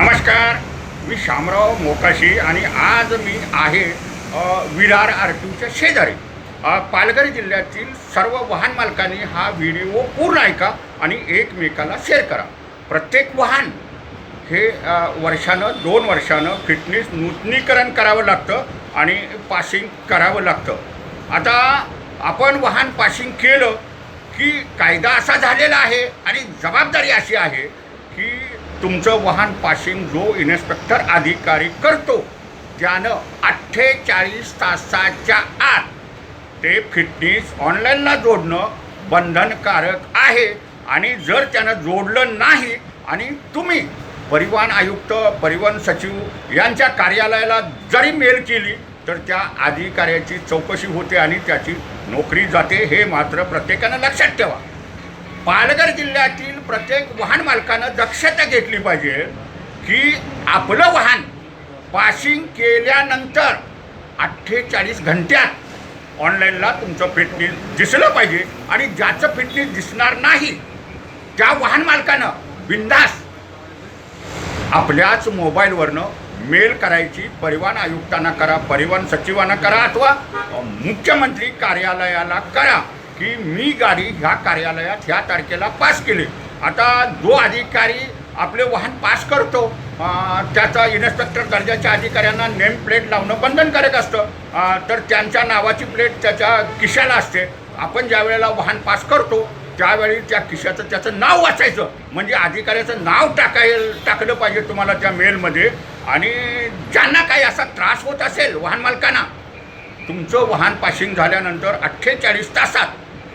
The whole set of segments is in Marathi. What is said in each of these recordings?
नमस्कार. मी शामराव मोकाशी आणि आज मी आहे विरार आर टीच्या शेजारी पालघर जिल्ह्यातील सर्व वाहन मालकांनी हा व्हिडिओ पूर्ण ऐका आणि एकमेकाला शेअर करा. प्रत्येक वाहन हे वर्षानं दोन वर्षानं फिटनेस नूतनीकरण करावं लागतं आणि पासिंग करावं लागतं. आता आपण वाहन पासिंग केलं की कायदा असा झालेला आहे आणि जबाबदारी अशी आहे तुमचं वाहन पासिंग जो इन्स्पेक्टर अधिकारी करतो. त्यानं अठ्ठेचाळीस तासाच्या आत ते फिटनेस ऑनलाईनला जोडणं बंधनकारक आहे. आणि जर त्यानं जोडलं नाही आणि तुम्ही परिवहन आयुक्त परिवहन सचिव यांच्या कार्यालयाला जरी मेल केली तर त्या अधिकाऱ्याची चौकशी होते आणि त्याची नोकरी जाते हे मात्र प्रत्येकानं लक्षात ठेवा. पालघर जिल्ह्यातील प्रत्येक वाहन मालकानं दक्षता घेतली पाहिजे की आपलं वाहन पासिंग केल्यानंतर अठ्ठेचाळीस घंट्यात ऑनलाईनला तुमचं फिटनेस दिसलं पाहिजे आणि ज्याचं फिटनेस दिसणार नाही त्या वाहन मालकानं बिंदास आपल्याच मोबाईलवरनं मेल करायची परिवहन आयुक्तांना करा परिवहन सचिवांना करा अथवा मुख्यमंत्री कार्यालयाला करा. की मी गाडी ह्या कार्यालयात ह्या तारखेला पास केली. आता जो अधिकारी आपले वाहन पास करतो त्याचा इन्स्पेक्टर दर्जाच्या अधिकाऱ्यांना नेम प्लेट लावणं बंधनकारक असतं. तर त्यांच्या नावाची प्लेट त्याच्या खिशाला असते. आपण ज्या वेळेला वाहन पास करतो त्यावेळी त्या खिशाचं त्याचं नाव वाचायचं. म्हणजे अधिकाऱ्याचं नाव टाकाय टाकलं पाहिजे तुम्हाला त्या मेलमध्ये. आणि ज्यांना काही असा त्रास होत असेल वाहन मालकांना तुमचं वाहन पासिंग झाल्यानंतर अठ्ठेचाळीस तासात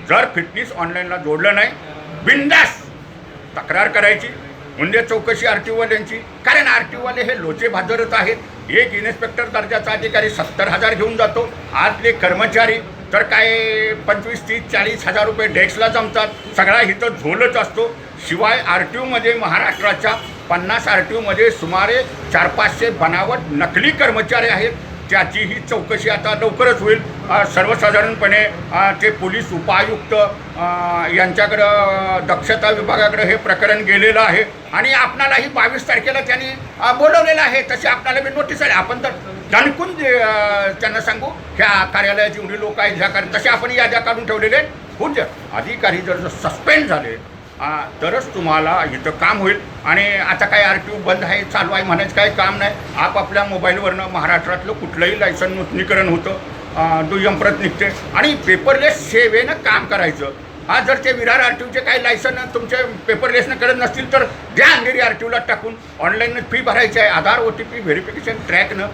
जर फिटनेस ऑनलाईनला जोडलं नाही बिंदास तक्रार करायची. म्हणजे चौकशी आर टी ओवाल्यांची कारण आर टी ओवाले हे लोचे भाजरच आहेत. एक इन्स्पेक्टर दर्जाचा अधिकारी सत्तर हजार घेऊन जातो. आतले कर्मचारी तर काय पंचवीस तीस चाळीस हजार रुपये डेस्कला जमतात. सगळा इथं झोलच असतो. शिवाय आर टी ओमध्ये महाराष्ट्राच्या पन्नास आर टी ओमध्ये सुमारे चार पाचशे बनावट नकली कर्मचारी आहेत. त्याचीही चौकशी आता लवकरच होईल. सर्वसाधारणपणे ते पोलीस उपायुक्त यांच्याकडं दक्षता विभागाकडं हे प्रकरण गेलेलं आहे आणि आपणालाही बावीस तारखेला त्यांनी बोलवलेलं आहे. तसे आपणाला मी नोटीस आली आपण तर दणकून त्यांना सांगू ह्या कार्यालयात एवढी लोक आहेत ह्या कार्य तसे आपण याद्या काढून ठेवलेले आहेत. होऊन द्या अधिकारी जर सस्पेंड झाले तरच तुम्हाला इथं काम होईल. आणि आता काय आर टी ओ बंद आहे चालू आहे म्हणायचं काही काम नाही. आपापल्या मोबाईलवरनं महाराष्ट्रातलं कुठलंही लायसन नूतनीकरण होतं दुय्यम प्रत निघते. आणि पेपरलेस सेवेनं काम करायचं. हा जर ते विरार आर टी ओचे काही लायसन तुमचे पेपरलेसनं करत नसतील तर द्या अंधेरी आर टी ओला टाकून. ऑनलाईन फी भरायची आहे. Aadhaar O T P verification ट्रॅकनं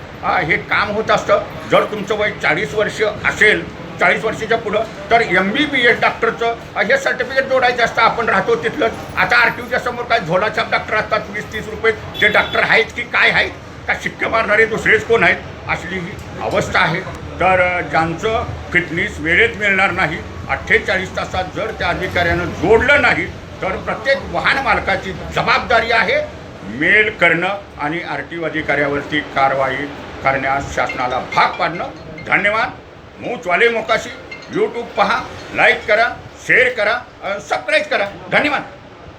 हे काम होत असतं. जर तुमचं वय चाळीस वर्ष असेल चाळीस वर्षाच्या पुढं तर एम बी बी एस डॉक्टरचं हे सर्टिफिकेट जोडायचं असतं आपण राहतो तिथलं आता आर टी ओच्या समोर काय झोलाछाप डॉक्टर असतात वीस तीस रुपये. ते डॉक्टर आहेत की काय आहेत का शिक्के मारणारे दुसरेच कोण आहेत असली ही अवस्था आहे. तर ज्यांचं फिटनेस वेळेत मिळणार नाही अठ्ठेचाळीस तासात जर त्या अधिकाऱ्यानं जोडलं नाही तर प्रत्येक वाहन मालकाची जबाबदारी आहे मेल करणं आणि आर टी ओ अधिकाऱ्यावरती कारवाई करण्यास शासनाला भाग पाडणं. धन्यवाद. मूचवाले मोकाशी यूट्यूब पहा लाईक करा शेअर करा सबस्क्राईब करा. धन्यवाद.